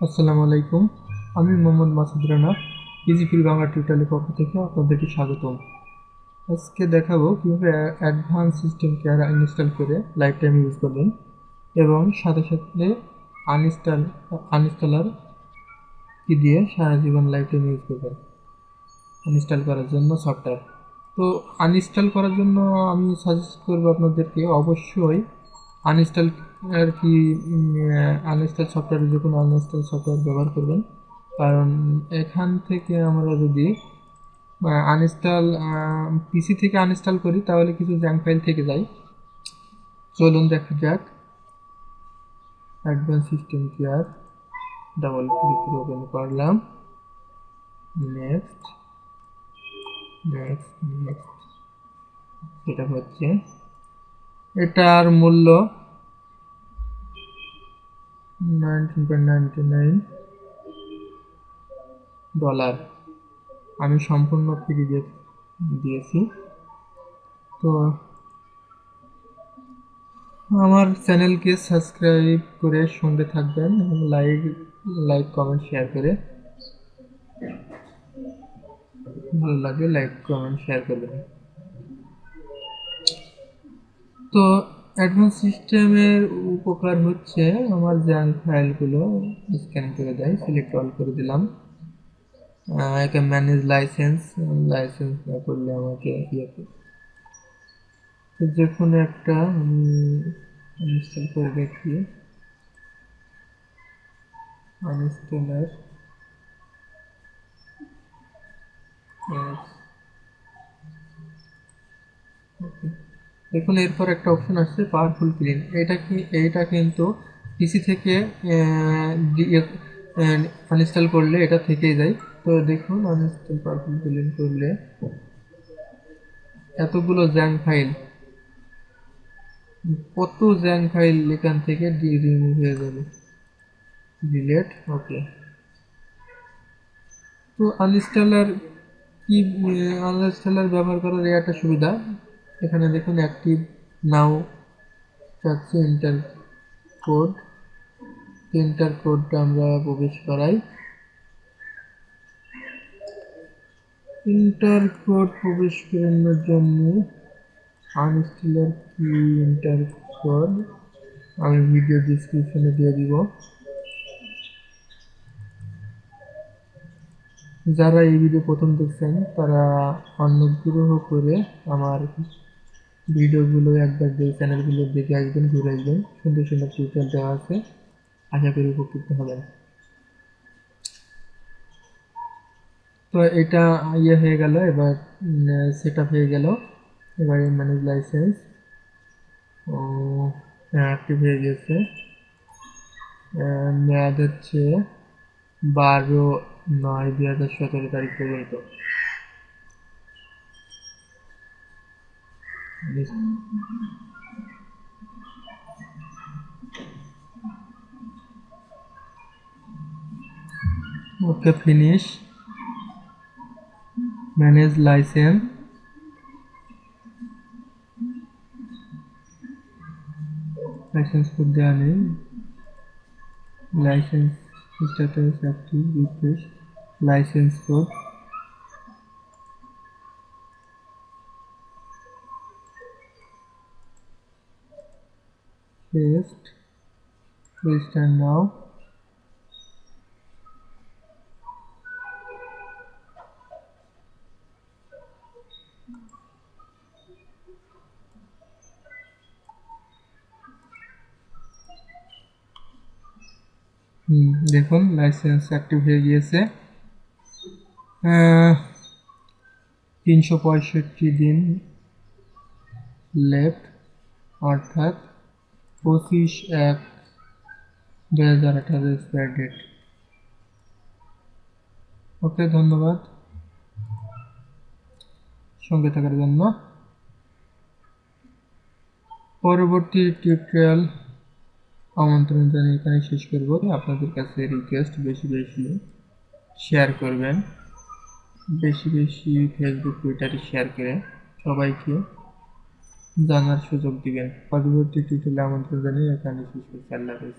আসসালামু আলাইকুম। আমি মোহাম্মদ মাসুদ রানা ইজি ফ্রি বাংলা টিউটোরিয়ালের পক্ষ থেকে আপনাদেরকে স্বাগতম। আজকে দেখাবো কীভাবে অ্যাডভান্স সিস্টেম কেয়ার ইনস্টল করে লাইফ টাইম ইউজ করবেন এবং সাথে সাথে আনইনস্টল, আনইনস্টলার কি দিয়ে সারা জীবন লাইফ টাইম ইউজ করবেন, আনইনস্টল করার জন্য সফটওয়্যার। তো আনইনস্টল করার জন্য আমি সাজেস্ট করব আপনাদেরকে অবশ্যই আনইনস্টল আর কি আনইনস্টল সফটওয়্যার যে কোনো আনইনস্টল সফটওয়্যার ব্যবহার করবেন। কারণ এখান থেকে আমরা যদি আনইনস্টল পিসি থেকে আনইনস্টল করি, তাহলে কিছু জ্যাঙ্ক ফাইল থেকে যায়। চলুন দেখা যাক। Advance system care double click open করলাম। নেক্সট নেক্সট নেক্সট এটা হচ্ছে। এটার মূল্য ডলার আমি সম্পূর্ণ ফ্রি দিয়ে দিয়েছি। তো আমার চ্যানেলকে সাবস্ক্রাইব করে সঙ্গে থাকবেন এবং লাইক লাইক কমেন্ট শেয়ার করে। ভালো লাগলে লাইক কমেন্ট শেয়ার করবেন। তো অ্যাডভান্স সিস্টেমের উপকার হচ্ছে আমার জ্যাঙ্ক ফাইলগুলো স্ক্যান করে দেয় সিলেক্ট অল করে দিলাম। একে ম্যানেজ লাইসেন্স লাইসেন্স না করলে আমাকে ইয়ে তো যে কোনো একটা আমি ইনস্টল করে দেখি। আনইনস্টলার দেখুন, এরপর একটা অপশন আসছে পাওয়ারফুল ক্লিন এটা কি এইটা কিন্তু পিসি থেকে আনইনস্টল করলে এটা থেকেই যায়। তো দেখুন আনইনস্টল পাওয়ারফুল ক্লিন করলে এতগুলো জ্যাং ফাইল কত জ্যাং ফাইল এখান থেকে রিমুভ হয়ে যাবে। ডিলেট ওকে তো আনইনস্টলার কি আনইনস্টলার ব্যবহার করার একটা সুবিধা এখানে দেখুন অ্যাক্টিভ নাও চাচ্ছে ইন্টার কোড ইন্টার কোডটা আমরা প্রবেশ করাই। ইন্টার কোড প্রবেশ করানোর জন্য আনস্টিলার কি ইন্টার কোড আমি ভিডিও ডিসক্রিপশনে দিয়ে দিব। যারা এই ভিডিও প্রথম দেখছেন, তারা অনুগ্রহ করে আমার ভিডিওগুলো একবার দেখে চ্যানেলগুলো দেখে আসবেন, ঘুরে আসবেন, সুন্দর সুন্দর টিউটোরিয়াল দেওয়া আছে। আশা করি উপকৃত হবেন। তো এটা ইয়ে হয়ে গেল, এবার সেট হয়ে গেল। এবারে ম্যানেজ লাইসেন্স ও অ্যাক্টিভ হয়ে গেছে। মেয়াদ হচ্ছে বারো নয় দুই হাজার সতেরো তারিখ পর্যন্ত। Okay finish manage license license code দেওয়া নেই license status active refresh license code paste register now. দেখুন লাইসেন্স অ্যাক্টিভ হয়ে গিয়েছে। তিনশো পঁয়ষট্টি দিন লেফট অর্থাৎ পঁচিশ এক দু হাজার আঠারো এক্সপায়ার ডেট ওকে, ধন্যবাদ। সঙ্গে থাকার জন্য। পরবর্তী টিউটোরিয়াল আমন্ত্রণ জানিয়ে এখানে শেষ করব। আপনাদের কাছে রিকোয়েস্ট বেশি বেশি শেয়ার করবেন। বেশি বেশি ফেসবুক টুইটারে শেয়ার করে সবাইকে জানার সুযোগ দিবেন। পরবর্তী টিউটোরিয়ালে আমন্ত্রণ জানিয়ে এখানে শেষ করছি আল্লাহ হাফেজ।